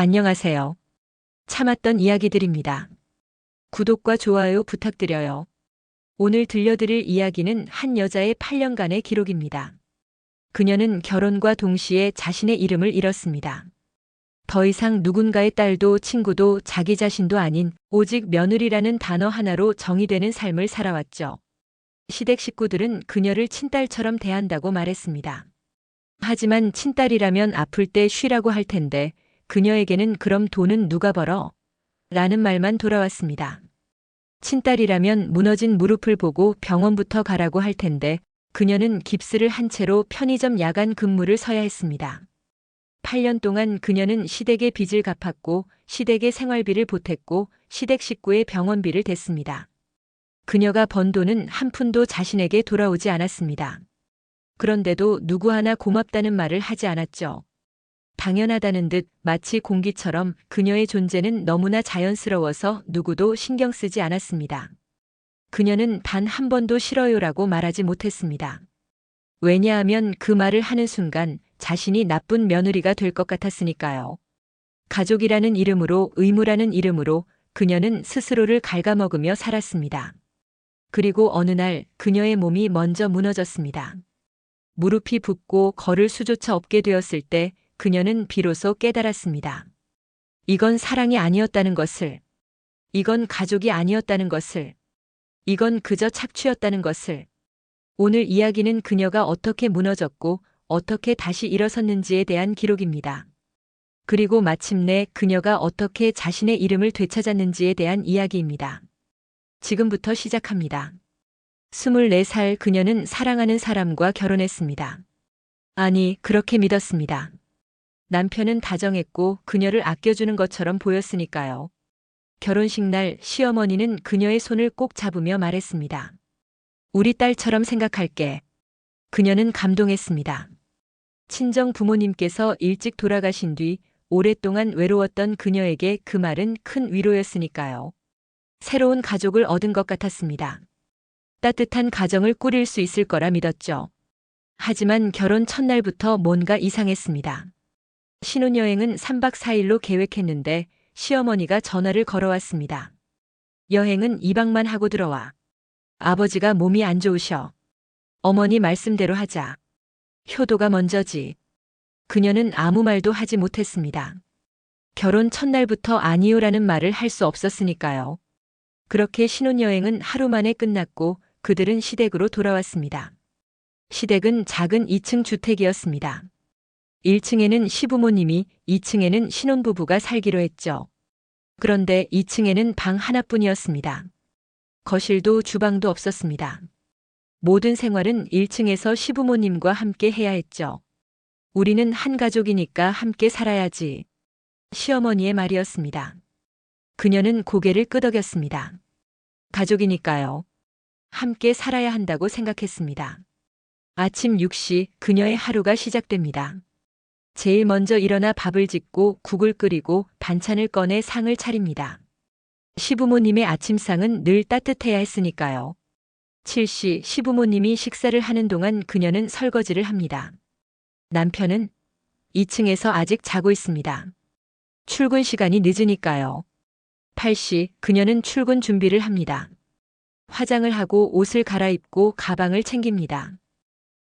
안녕하세요. 참았던 이야기들입니다. 구독과 좋아요 부탁드려요. 오늘 들려드릴 이야기는 한 여자의 8년간의 기록입니다. 그녀는 결혼과 동시에 자신의 이름을 잃었습니다. 더 이상 누군가의 딸도 친구도 자기 자신도 아닌 오직 며느리라는 단어 하나로 정의되는 삶을 살아왔죠. 시댁 식구들은 그녀를 친딸처럼 대한다고 말했습니다. 하지만 친딸이라면 아플 때 쉬라고 할 텐데 그녀에게는 그럼 돈은 누가 벌어? 라는 말만 돌아왔습니다. 친딸이라면 무너진 무릎을 보고 병원부터 가라고 할 텐데 그녀는 깁스를 한 채로 편의점 야간 근무를 서야 했습니다. 8년 동안 그녀는 시댁의 빚을 갚았고 시댁의 생활비를 보탰고 시댁 식구의 병원비를 댔습니다. 그녀가 번 돈은 한 푼도 자신에게 돌아오지 않았습니다. 그런데도 누구 하나 고맙다는 말을 하지 않았죠. 당연하다는 듯 마치 공기처럼 그녀의 존재는 너무나 자연스러워서 누구도 신경 쓰지 않았습니다. 그녀는 단 한 번도 싫어요라고 말하지 못했습니다. 왜냐하면 그 말을 하는 순간 자신이 나쁜 며느리가 될 것 같았으니까요. 가족이라는 이름으로 의무라는 이름으로 그녀는 스스로를 갉아먹으며 살았습니다. 그리고 어느 날 그녀의 몸이 먼저 무너졌습니다. 무릎이 붓고 걸을 수조차 없게 되었을 때 그녀는 비로소 깨달았습니다. 이건 사랑이 아니었다는 것을, 이건 가족이 아니었다는 것을, 이건 그저 착취였다는 것을. 오늘 이야기는 그녀가 어떻게 무너졌고 어떻게 다시 일어섰는지에 대한 기록입니다. 그리고 마침내 그녀가 어떻게 자신의 이름을 되찾았는지에 대한 이야기입니다. 지금부터 시작합니다. 24살 그녀는 사랑하는 사람과 결혼했습니다. 아니, 그렇게 믿었습니다. 남편은 다정했고 그녀를 아껴주는 것처럼 보였으니까요. 결혼식 날 시어머니는 그녀의 손을 꼭 잡으며 말했습니다. 우리 딸처럼 생각할게. 그녀는 감동했습니다. 친정 부모님께서 일찍 돌아가신 뒤 오랫동안 외로웠던 그녀에게 그 말은 큰 위로였으니까요. 새로운 가족을 얻은 것 같았습니다. 따뜻한 가정을 꾸릴 수 있을 거라 믿었죠. 하지만 결혼 첫날부터 뭔가 이상했습니다. 신혼여행은 3박 4일로 계획했는데 시어머니가 전화를 걸어왔습니다. 여행은 2박만 하고 들어와. 아버지가 몸이 안 좋으셔. 어머니 말씀대로 하자. 효도가 먼저지. 그녀는 아무 말도 하지 못했습니다. 결혼 첫날부터 아니요라는 말을 할 수 없었으니까요. 그렇게 신혼여행은 하루 만에 끝났고 그들은 시댁으로 돌아왔습니다. 시댁은 작은 2층 주택이었습니다. 1층에는 시부모님이, 2층에는 신혼부부가 살기로 했죠. 그런데 2층에는 방 하나뿐이었습니다. 거실도 주방도 없었습니다. 모든 생활은 1층에서 시부모님과 함께 해야 했죠. 우리는 한 가족이니까 함께 살아야지. 시어머니의 말이었습니다. 그녀는 고개를 끄덕였습니다. 가족이니까요. 함께 살아야 한다고 생각했습니다. 아침 6시 그녀의 하루가 시작됩니다. 제일 먼저 일어나 밥을 짓고 국을 끓이고 반찬을 꺼내 상을 차립니다. 시부모님의 아침상은 늘 따뜻해야 했으니까요. 7시 시부모님이 식사를 하는 동안 그녀는 설거지를 합니다. 남편은 2층에서 아직 자고 있습니다. 출근 시간이 늦으니까요. 8시 그녀는 출근 준비를 합니다. 화장을 하고 옷을 갈아입고 가방을 챙깁니다.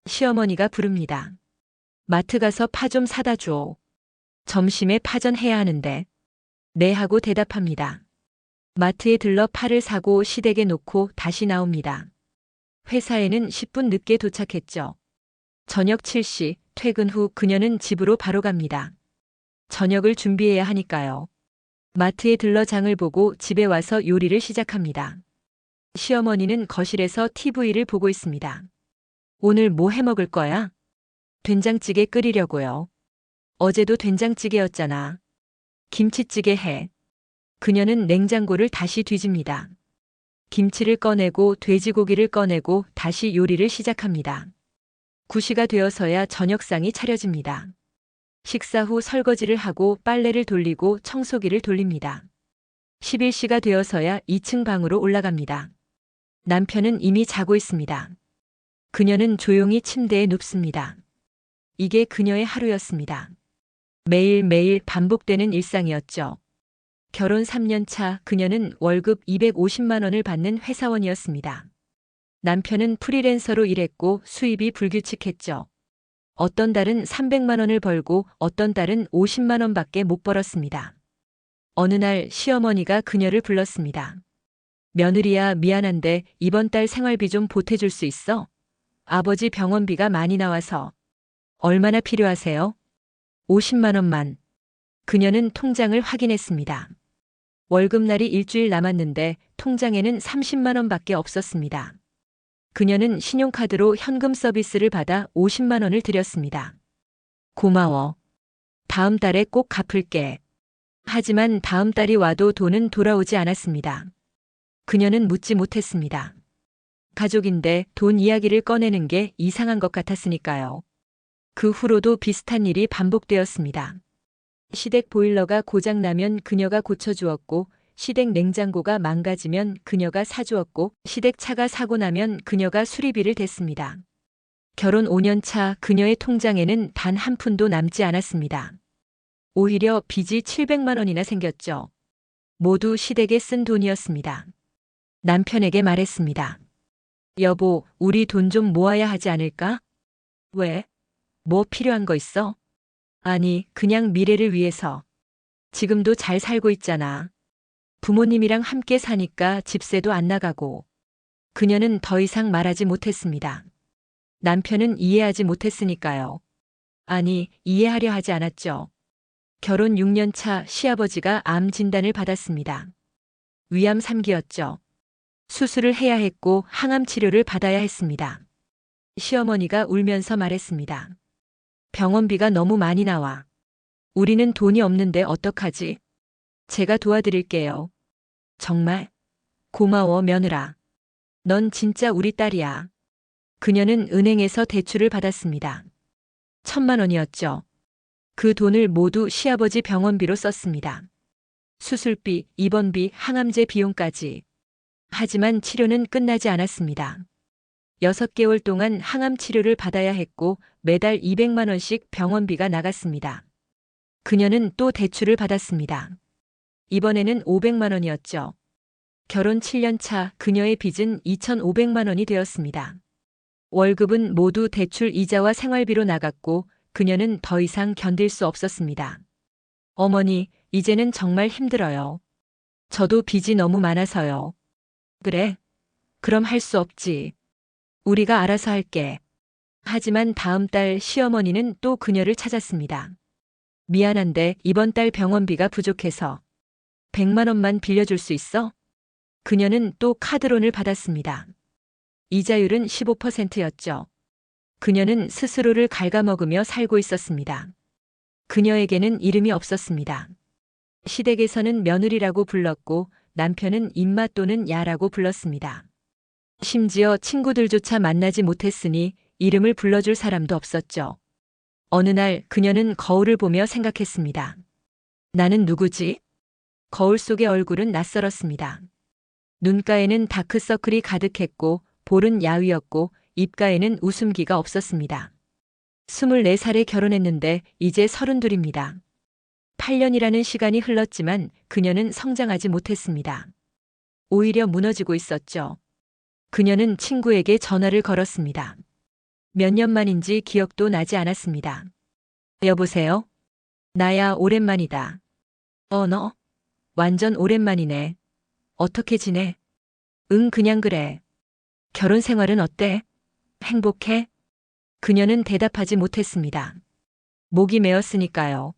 시어머니가 부릅니다. 마트 가서 파 좀 사다 줘. 점심에 파전 해야 하는데. 네 하고 대답합니다. 마트에 들러 파를 사고 시댁에 놓고 다시 나옵니다. 회사에는 10분 늦게 도착했죠. 저녁 7시 퇴근 후 그녀는 집으로 바로 갑니다. 저녁을 준비해야 하니까요. 마트에 들러 장을 보고 집에 와서 요리를 시작합니다. 시어머니는 거실에서 TV를 보고 있습니다. 오늘 뭐 해 먹을 거야? 된장찌개 끓이려고요. 어제도 된장찌개였잖아. 김치찌개 해. 그녀는 냉장고를 다시 뒤집니다. 김치를 꺼내고 돼지고기를 꺼내고 다시 요리를 시작합니다. 9시가 되어서야 저녁상이 차려집니다. 식사 후 설거지를 하고 빨래를 돌리고 청소기를 돌립니다. 11시가 되어서야 2층 방으로 올라갑니다. 남편은 이미 자고 있습니다. 그녀는 조용히 침대에 눕습니다. 이게 그녀의 하루였습니다. 매일매일 반복되는 일상이었죠. 결혼 3년 차 그녀는 월급 250만 원을 받는 회사원이었습니다. 남편은 프리랜서로 일했고 수입이 불규칙했죠. 어떤 달은 300만 원을 벌고 어떤 달은 50만 원밖에 못 벌었습니다. 어느 날 시어머니가 그녀를 불렀습니다. 며느리야 미안한데 이번 달 생활비 좀 보태줄 수 있어? 아버지 병원비가 많이 나와서. 얼마나 필요하세요? 50만 원만. 그녀는 통장을 확인했습니다. 월급날이 일주일 남았는데 통장에는 30만 원 밖에 없었습니다. 그녀는 신용카드로 현금 서비스를 받아 50만 원을 드렸습니다. 고마워. 다음 달에 꼭 갚을게. 하지만 다음 달이 와도 돈은 돌아오지 않았습니다. 그녀는 묻지 못했습니다. 가족인데 돈 이야기를 꺼내는 게 이상한 것 같았으니까요. 그 후로도 비슷한 일이 반복되었습니다. 시댁 보일러가 고장나면 그녀가 고쳐주었고, 시댁 냉장고가 망가지면 그녀가 사주었고, 시댁 차가 사고 나면 그녀가 수리비를 댔습니다. 결혼 5년 차 그녀의 통장에는 단 한 푼도 남지 않았습니다. 오히려 빚이 700만 원이나 생겼죠. 모두 시댁에 쓴 돈이었습니다. 남편에게 말했습니다. 여보, 우리 돈 좀 모아야 하지 않을까? 왜? 뭐 필요한 거 있어? 아니, 그냥 미래를 위해서. 지금도 잘 살고 있잖아. 부모님이랑 함께 사니까 집세도 안 나가고. 그녀는 더 이상 말하지 못했습니다. 남편은 이해하지 못했으니까요. 아니, 이해하려 하지 않았죠. 결혼 6년 차 시아버지가 암 진단을 받았습니다. 위암 3기였죠. 수술을 해야 했고 항암 치료를 받아야 했습니다. 시어머니가 울면서 말했습니다. 병원비가 너무 많이 나와. 우리는 돈이 없는데 어떡하지? 제가 도와드릴게요. 정말? 고마워, 며느라. 넌 진짜 우리 딸이야. 그녀는 은행에서 대출을 받았습니다. 천만 원이었죠. 그 돈을 모두 시아버지 병원비로 썼습니다. 수술비, 입원비, 항암제 비용까지. 하지만 치료는 끝나지 않았습니다. 6개월 동안 항암 치료를 받아야 했고 매달 200만 원씩 병원비가 나갔습니다. 그녀는 또 대출을 받았습니다. 이번에는 500만 원이었죠. 결혼 7년 차 그녀의 빚은 2,500만 원이 되었습니다. 월급은 모두 대출 이자와 생활비로 나갔고 그녀는 더 이상 견딜 수 없었습니다. 어머니, 이제는 정말 힘들어요. 저도 빚이 너무 많아서요. 그래? 그럼 할 수 없지. 우리가 알아서 할게. 하지만 다음 달 시어머니는 또 그녀를 찾았습니다. 미안한데 이번 달 병원비가 부족해서 100만 원만 빌려줄 수 있어? 그녀는 또 카드론을 받았습니다. 이자율은 15%였죠. 그녀는 스스로를 갉아먹으며 살고 있었습니다. 그녀에게는 이름이 없었습니다. 시댁에서는 며느리라고 불렀고 남편은 입맛 또는 야라고 불렀습니다. 심지어 친구들조차 만나지 못했으니 이름을 불러줄 사람도 없었죠. 어느 날 그녀는 거울을 보며 생각했습니다. 나는 누구지? 거울 속의 얼굴은 낯설었습니다. 눈가에는 다크서클이 가득했고 볼은 야위었고 입가에는 웃음기가 없었습니다. 24살에 결혼했는데 이제 32입니다. 8년이라는 시간이 흘렀지만 그녀는 성장하지 못했습니다. 오히려 무너지고 있었죠. 그녀는 친구에게 전화를 걸었습니다. 몇 년 만인지 기억도 나지 않았습니다. 여보세요? 나야 오랜만이다. 어, 너? 완전 오랜만이네. 어떻게 지내? 응, 그냥 그래. 결혼 생활은 어때? 행복해? 그녀는 대답하지 못했습니다. 목이 메었으니까요.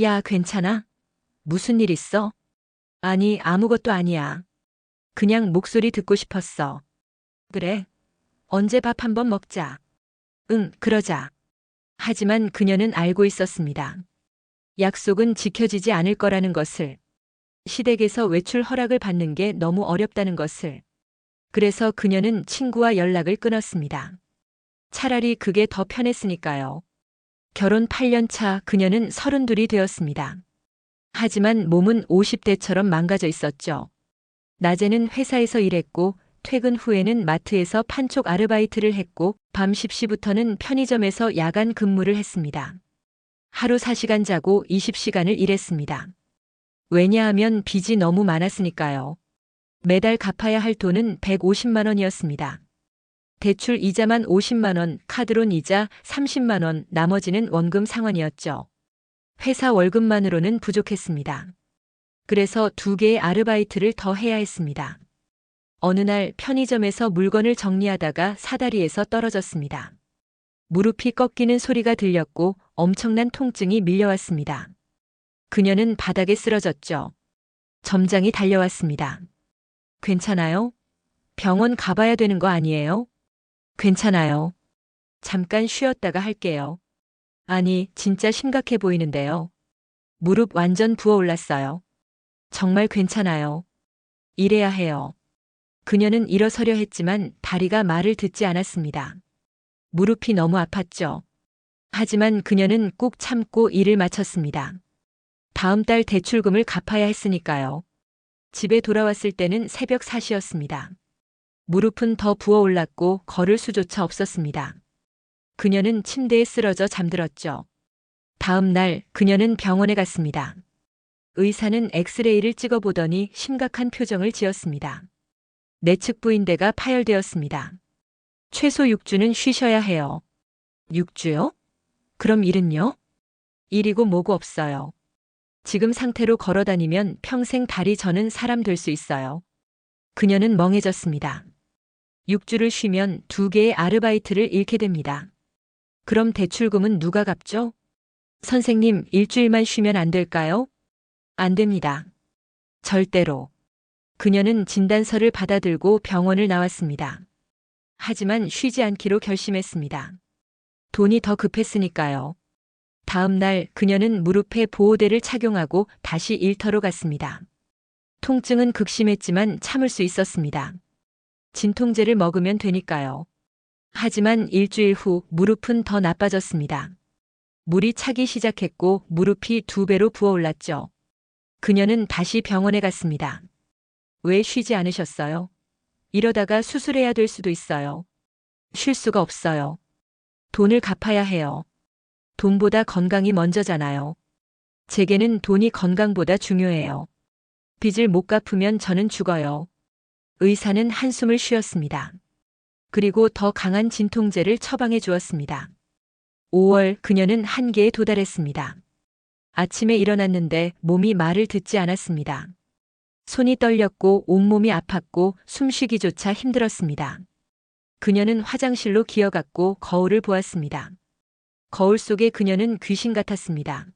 야, 괜찮아? 무슨 일 있어? 아니, 아무것도 아니야. 그냥 목소리 듣고 싶었어. 그래. 언제 밥 한번 먹자. 응, 그러자. 하지만 그녀는 알고 있었습니다. 약속은 지켜지지 않을 거라는 것을. 시댁에서 외출 허락을 받는 게 너무 어렵다는 것을. 그래서 그녀는 친구와 연락을 끊었습니다. 차라리 그게 더 편했으니까요. 결혼 8년 차 그녀는 32이 되었습니다. 하지만 몸은 50대처럼 망가져 있었죠. 낮에는 회사에서 일했고 퇴근 후에는 마트에서 판촉 아르바이트를 했고 밤 10시부터는 편의점에서 야간 근무를 했습니다. 하루 4시간 자고 20시간을 일했습니다. 왜냐하면 빚이 너무 많았으니까요. 매달 갚아야 할 돈은 150만 원이었습니다. 대출 이자만 50만 원, 카드론 이자 30만 원, 나머지는 원금 상환이었죠. 회사 월급만으로는 부족했습니다. 그래서 두 개의 아르바이트를 더 해야 했습니다. 어느 날 편의점에서 물건을 정리하다가 사다리에서 떨어졌습니다. 무릎이 꺾이는 소리가 들렸고 엄청난 통증이 밀려왔습니다. 그녀는 바닥에 쓰러졌죠. 점장이 달려왔습니다. 괜찮아요? 병원 가봐야 되는 거 아니에요? 괜찮아요. 잠깐 쉬었다가 할게요. 아니, 진짜 심각해 보이는데요. 무릎 완전 부어 올랐어요. 정말 괜찮아요. 이래야 해요. 그녀는 일어서려 했지만 다리가 말을 듣지 않았습니다. 무릎이 너무 아팠죠. 하지만 그녀는 꾹 참고 일을 마쳤습니다. 다음 달 대출금을 갚아야 했으니까요. 집에 돌아왔을 때는 새벽 4시였습니다. 무릎은 더 부어 올랐고 걸을 수조차 없었습니다. 그녀는 침대에 쓰러져 잠들었죠. 다음 날 그녀는 병원에 갔습니다. 의사는 엑스레이를 찍어보더니 심각한 표정을 지었습니다. 내측 부인대가 파열되었습니다. 최소 6주는 쉬셔야 해요. 6주요? 그럼 일은요? 일이고 뭐고 없어요. 지금 상태로 걸어 다니면 평생 다리 저는 사람 될 수 있어요. 그녀는 멍해졌습니다. 6주를 쉬면 두 개의 아르바이트를 잃게 됩니다. 그럼 대출금은 누가 갚죠? 선생님, 일주일만 쉬면 안 될까요? 안 됩니다. 절대로. 그녀는 진단서를 받아들고 병원을 나왔습니다. 하지만 쉬지 않기로 결심했습니다. 돈이 더 급했으니까요. 다음 날 그녀는 무릎에 보호대를 착용하고 다시 일터로 갔습니다. 통증은 극심했지만 참을 수 있었습니다. 진통제를 먹으면 되니까요. 하지만 일주일 후 무릎은 더 나빠졌습니다. 물이 차기 시작했고 무릎이 두 배로 부어올랐죠. 그녀는 다시 병원에 갔습니다. 왜 쉬지 않으셨어요? 이러다가 수술해야 될 수도 있어요. 쉴 수가 없어요. 돈을 갚아야 해요. 돈보다 건강이 먼저잖아요. 제게는 돈이 건강보다 중요해요. 빚을 못 갚으면 저는 죽어요. 의사는 한숨을 쉬었습니다. 그리고 더 강한 진통제를 처방해 주었습니다. 5월 그녀는 한계에 도달했습니다. 아침에 일어났는데 몸이 말을 듣지 않았습니다. 손이 떨렸고 온몸이 아팠고 숨쉬기조차 힘들었습니다. 그녀는 화장실로 기어갔고 거울을 보았습니다. 거울 속에 그녀는 귀신 같았습니다.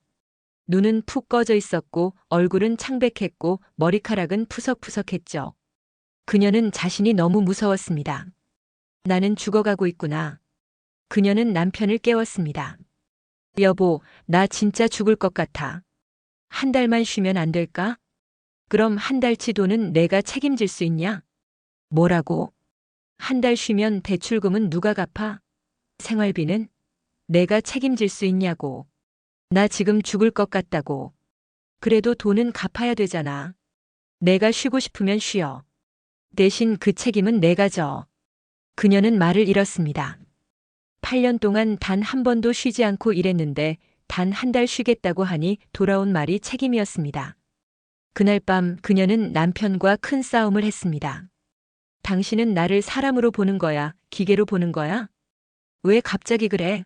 눈은 푹 꺼져 있었고 얼굴은 창백했고 머리카락은 푸석푸석했죠. 그녀는 자신이 너무 무서웠습니다. 나는 죽어가고 있구나. 그녀는 남편을 깨웠습니다. 여보, 나 진짜 죽을 것 같아. 한 달만 쉬면 안 될까? 그럼 한 달치 돈은 내가 책임질 수 있냐? 뭐라고? 한 달 쉬면 대출금은 누가 갚아? 생활비는? 내가 책임질 수 있냐고. 나 지금 죽을 것 같다고. 그래도 돈은 갚아야 되잖아. 내가 쉬고 싶으면 쉬어. 대신 그 책임은 내가 져. 그녀는 말을 잃었습니다. 8년 동안 단 한 번도 쉬지 않고 일했는데 단 한 달 쉬겠다고 하니 돌아온 말이 책임이었습니다. 그날 밤 그녀는 남편과 큰 싸움을 했습니다. 당신은 나를 사람으로 보는 거야, 기계로 보는 거야? 왜 갑자기 그래?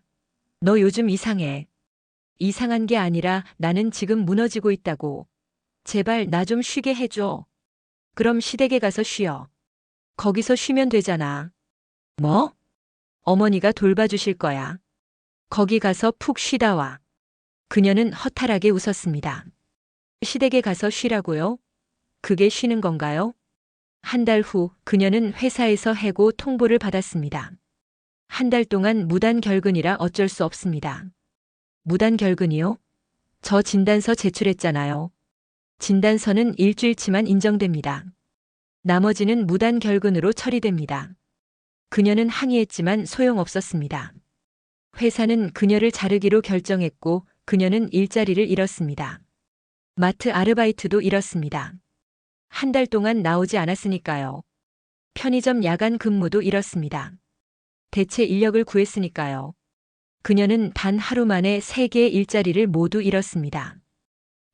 너 요즘 이상해. 이상한 게 아니라 나는 지금 무너지고 있다고. 제발 나 좀 쉬게 해줘. 그럼 시댁에 가서 쉬어. 거기서 쉬면 되잖아. 뭐? 어머니가 돌봐주실 거야. 거기 가서 푹 쉬다 와. 그녀는 허탈하게 웃었습니다. 시댁에 가서 쉬라고요? 그게 쉬는 건가요? 한 달 후 그녀는 회사에서 해고 통보를 받았습니다. 한 달 동안 무단 결근이라 어쩔 수 없습니다. 무단 결근이요? 저 진단서 제출했잖아요. 진단서는 일주일치만 인정됩니다. 나머지는 무단 결근으로 처리됩니다. 그녀는 항의했지만 소용없었습니다. 회사는 그녀를 자르기로 결정했고 그녀는 일자리를 잃었습니다. 마트 아르바이트도 잃었습니다. 한 달 동안 나오지 않았으니까요. 편의점 야간 근무도 잃었습니다. 대체 인력을 구했으니까요. 그녀는 단 하루 만에 세 개의 일자리를 모두 잃었습니다.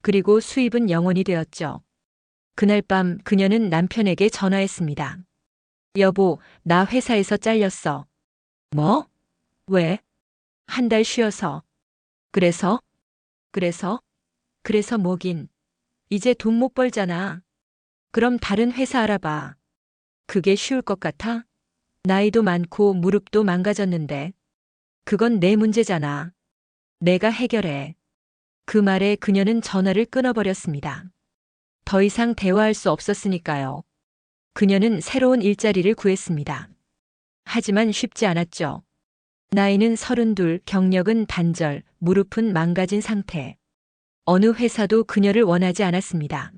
그리고 수입은 영원이 되었죠. 그날 밤 그녀는 남편에게 전화했습니다. 여보, 나 회사에서 잘렸어. 뭐? 왜? 한 달 쉬어서. 그래서? 그래서? 그래서 뭐긴. 이제 돈 못 벌잖아. 그럼 다른 회사 알아봐. 그게 쉬울 것 같아? 나이도 많고 무릎도 망가졌는데. 그건 내 문제잖아. 내가 해결해. 그 말에 그녀는 전화를 끊어버렸습니다. 더 이상 대화할 수 없었으니까요. 그녀는 새로운 일자리를 구했습니다. 하지만 쉽지 않았죠. 나이는 서른둘, 경력은 단절, 무릎은 망가진 상태. 어느 회사도 그녀를 원하지 않았습니다.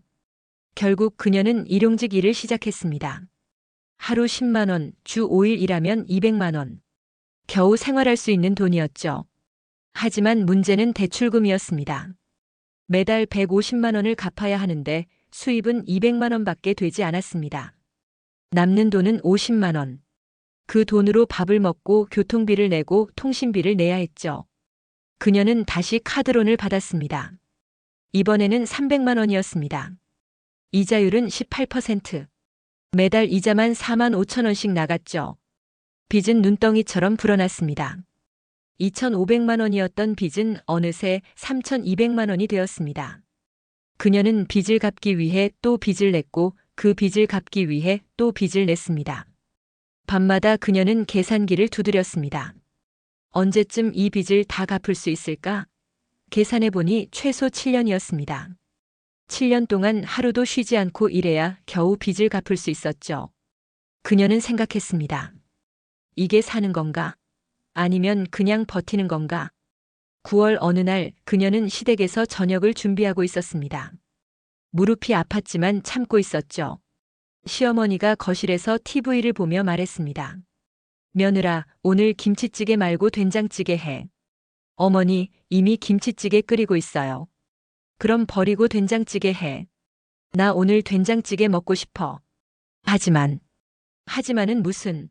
결국 그녀는 일용직 일을 시작했습니다. 하루 10만 원, 주 5일 일하면 200만 원. 겨우 생활할 수 있는 돈이었죠. 하지만 문제는 대출금이었습니다. 매달 150만 원을 갚아야 하는데 수입은 200만 원 밖에 되지 않았습니다. 남는 돈은 50만 원. 그 돈으로 밥을 먹고 교통비를 내고 통신비를 내야 했죠. 그녀는 다시 카드론을 받았습니다. 이번에는 300만 원이었습니다. 이자율은 18%. 매달 이자만 4만 5천 원씩 나갔죠. 빚은 눈덩이처럼 불어났습니다. 2,500만 원이었던 빚은 어느새 3,200만 원이 되었습니다. 그녀는 빚을 갚기 위해 또 빚을 냈고 그 빚을 갚기 위해 또 빚을 냈습니다. 밤마다 그녀는 계산기를 두드렸습니다. 언제쯤 이 빚을 다 갚을 수 있을까? 계산해 보니 최소 7년이었습니다. 7년 동안 하루도 쉬지 않고 일해야 겨우 빚을 갚을 수 있었죠. 그녀는 생각했습니다. 이게 사는 건가? 아니면 그냥 버티는 건가? 9월 어느 날 그녀는 시댁에서 저녁을 준비하고 있었습니다. 무릎이 아팠지만 참고 있었죠. 시어머니가 거실에서 TV를 보며 말했습니다. 며느라, 오늘 김치찌개 말고 된장찌개 해. 어머니, 이미 김치찌개 끓이고 있어요. 그럼 버리고 된장찌개 해. 나 오늘 된장찌개 먹고 싶어. 하지만, 하지만은 무슨,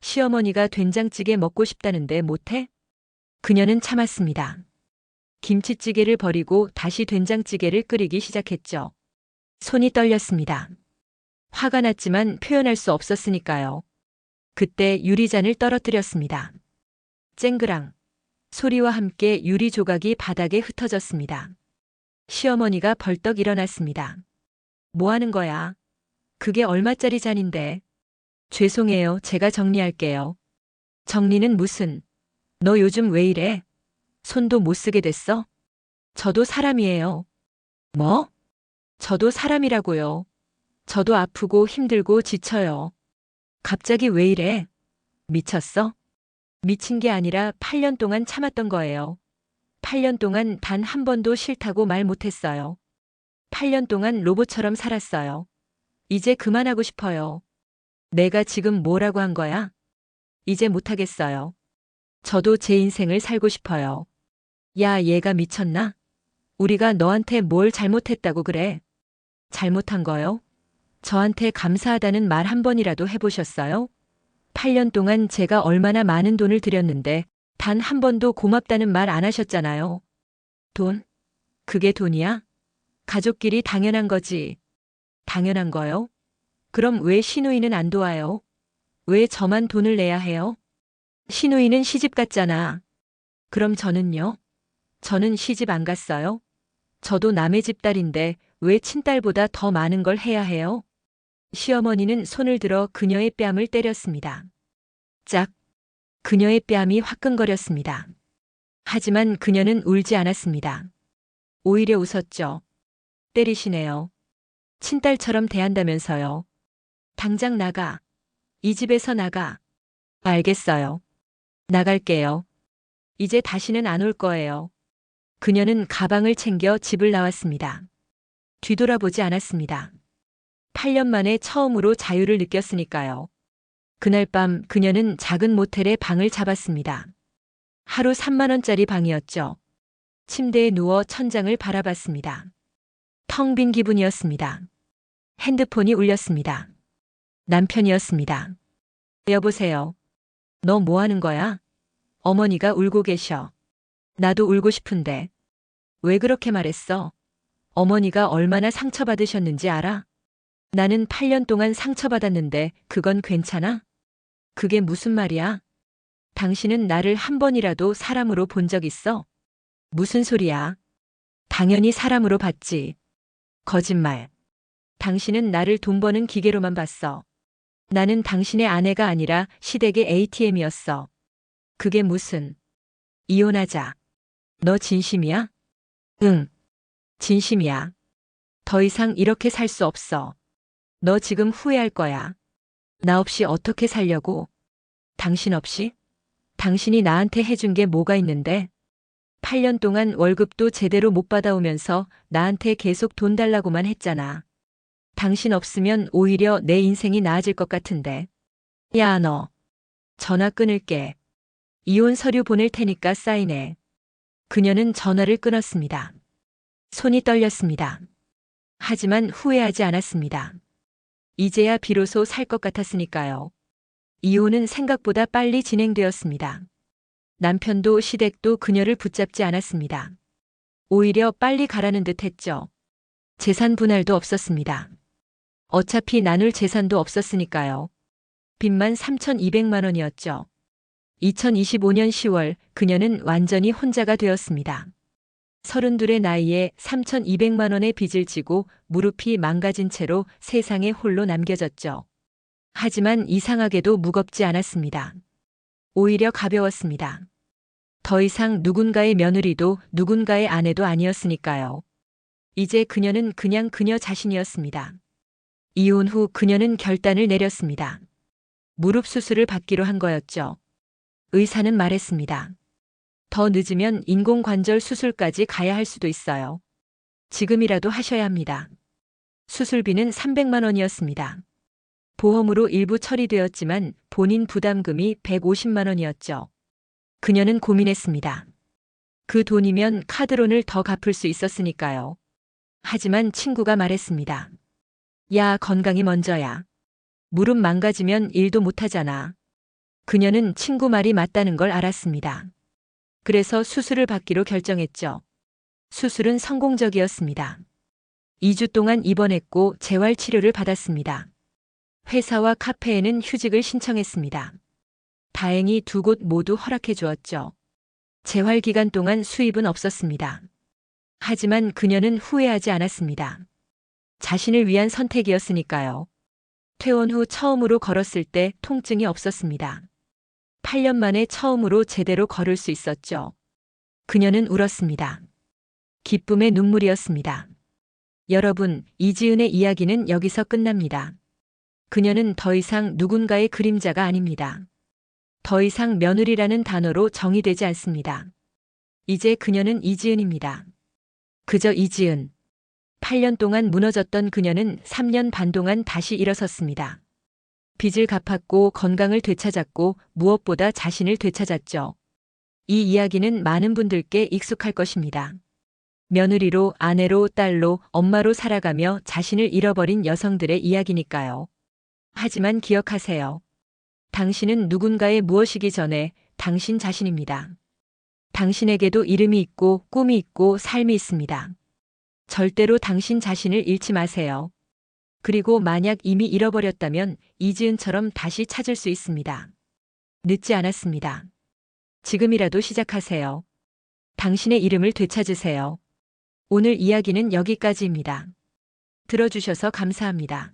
시어머니가 된장찌개 먹고 싶다는데 못해? 그녀는 참았습니다. 김치찌개를 버리고 다시 된장찌개를 끓이기 시작했죠. 손이 떨렸습니다. 화가 났지만 표현할 수 없었으니까요. 그때 유리잔을 떨어뜨렸습니다. 쨍그랑 소리와 함께 유리 조각이 바닥에 흩어졌습니다. 시어머니가 벌떡 일어났습니다. 뭐 하는 거야? 그게 얼마짜리 잔인데? 죄송해요. 제가 정리할게요. 정리는 무슨? 너 요즘 왜 이래? 손도 못 쓰게 됐어? 저도 사람이에요. 뭐? 저도 사람이라고요. 저도 아프고 힘들고 지쳐요. 갑자기 왜 이래? 미쳤어? 미친 게 아니라 8년 동안 참았던 거예요. 8년 동안 단 한 번도 싫다고 말 못했어요. 8년 동안 로봇처럼 살았어요. 이제 그만하고 싶어요. 내가 지금 뭐라고 한 거야? 이제 못하겠어요. 저도 제 인생을 살고 싶어요. 야, 얘가 미쳤나? 우리가 너한테 뭘 잘못했다고 그래? 잘못한 거요? 저한테 감사하다는 말 한 번이라도 해보셨어요? 8년 동안 제가 얼마나 많은 돈을 들였는데 단 한 번도 고맙다는 말 안 하셨잖아요. 돈? 그게 돈이야? 가족끼리 당연한 거지. 당연한 거요? 그럼 왜 신우이는 안 도와요? 왜 저만 돈을 내야 해요? 신우이는 시집 갔잖아. 그럼 저는요? 저는 시집 안 갔어요? 저도 남의 집 딸인데 왜 친딸보다 더 많은 걸 해야 해요? 시어머니는 손을 들어 그녀의 뺨을 때렸습니다. 짝. 그녀의 뺨이 화끈거렸습니다. 하지만 그녀는 울지 않았습니다. 오히려 웃었죠. 때리시네요. 친딸처럼 대한다면서요. 당장 나가. 이 집에서 나가. 알겠어요. 나갈게요. 이제 다시는 안 올 거예요. 그녀는 가방을 챙겨 집을 나왔습니다. 뒤돌아보지 않았습니다. 8년 만에 처음으로 자유를 느꼈으니까요. 그날 밤 그녀는 작은 모텔에 방을 잡았습니다. 하루 3만원짜리 방이었죠. 침대에 누워 천장을 바라봤습니다. 텅 빈 기분이었습니다. 핸드폰이 울렸습니다. 남편이었습니다. 여보세요. 너 뭐 하는 거야? 어머니가 울고 계셔. 나도 울고 싶은데. 왜 그렇게 말했어? 어머니가 얼마나 상처받으셨는지 알아? 나는 8년 동안 상처받았는데 그건 괜찮아? 그게 무슨 말이야? 당신은 나를 한 번이라도 사람으로 본 적 있어? 무슨 소리야? 당연히 사람으로 봤지. 거짓말. 당신은 나를 돈 버는 기계로만 봤어. 나는 당신의 아내가 아니라 시댁의 ATM이었어. 그게 무슨. 이혼하자. 너 진심이야? 응. 진심이야. 더 이상 이렇게 살 수 없어. 너 지금 후회할 거야. 나 없이 어떻게 살려고? 당신 없이? 당신이 나한테 해준 게 뭐가 있는데? 8년 동안 월급도 제대로 못 받아오면서 나한테 계속 돈 달라고만 했잖아. 당신 없으면 오히려 내 인생이 나아질 것 같은데. 야, 너. 전화 끊을게. 이혼 서류 보낼 테니까 사인해. 그녀는 전화를 끊었습니다. 손이 떨렸습니다. 하지만 후회하지 않았습니다. 이제야 비로소 살 것 같았으니까요. 이혼은 생각보다 빨리 진행되었습니다. 남편도 시댁도 그녀를 붙잡지 않았습니다. 오히려 빨리 가라는 듯 했죠. 재산 분할도 없었습니다. 어차피 나눌 재산도 없었으니까요. 빚만 3,200만 원이었죠. 2025년 10월 그녀는 완전히 혼자가 되었습니다. 서른둘의 나이에 3,200만 원의 빚을 지고 무릎이 망가진 채로 세상에 홀로 남겨졌죠. 하지만 이상하게도 무겁지 않았습니다. 오히려 가벼웠습니다. 더 이상 누군가의 며느리도 누군가의 아내도 아니었으니까요. 이제 그녀는 그냥 그녀 자신이었습니다. 이혼 후 그녀는 결단을 내렸습니다. 무릎 수술을 받기로 한 거였죠. 의사는 말했습니다. 더 늦으면 인공관절 수술까지 가야 할 수도 있어요. 지금이라도 하셔야 합니다. 수술비는 300만 원이었습니다. 보험으로 일부 처리되었지만 본인 부담금이 150만 원이었죠. 그녀는 고민했습니다. 그 돈이면 카드론을 더 갚을 수 있었으니까요. 하지만 친구가 말했습니다. 야, 건강이 먼저야. 무릎 망가지면 일도 못하잖아. 그녀는 친구 말이 맞다는 걸 알았습니다. 그래서 수술을 받기로 결정했죠. 수술은 성공적이었습니다. 2주 동안 입원했고 재활 치료를 받았습니다. 회사와 카페에는 휴직을 신청했습니다. 다행히 두 곳 모두 허락해 주었죠. 재활 기간 동안 수입은 없었습니다. 하지만 그녀는 후회하지 않았습니다. 자신을 위한 선택이었으니까요. 퇴원 후 처음으로 걸었을 때 통증이 없었습니다. 8년 만에 처음으로 제대로 걸을 수 있었죠. 그녀는 울었습니다. 기쁨의 눈물이었습니다. 여러분, 이지은의 이야기는 여기서 끝납니다. 그녀는 더 이상 누군가의 그림자가 아닙니다. 더 이상 며느리라는 단어로 정의되지 않습니다. 이제 그녀는 이지은입니다. 그저 이지은. 8년 동안 무너졌던 그녀는 3년 반 동안 다시 일어섰습니다. 빚을 갚았고 건강을 되찾았고 무엇보다 자신을 되찾았죠. 이 이야기는 많은 분들께 익숙할 것입니다. 며느리로, 아내로, 딸로, 엄마로 살아가며 자신을 잃어버린 여성들의 이야기니까요. 하지만 기억하세요. 당신은 누군가의 무엇이기 전에 당신 자신입니다. 당신에게도 이름이 있고 꿈이 있고 삶이 있습니다. 절대로 당신 자신을 잃지 마세요. 그리고 만약 이미 잃어버렸다면 이지은처럼 다시 찾을 수 있습니다. 늦지 않았습니다. 지금이라도 시작하세요. 당신의 이름을 되찾으세요. 오늘 이야기는 여기까지입니다. 들어주셔서 감사합니다.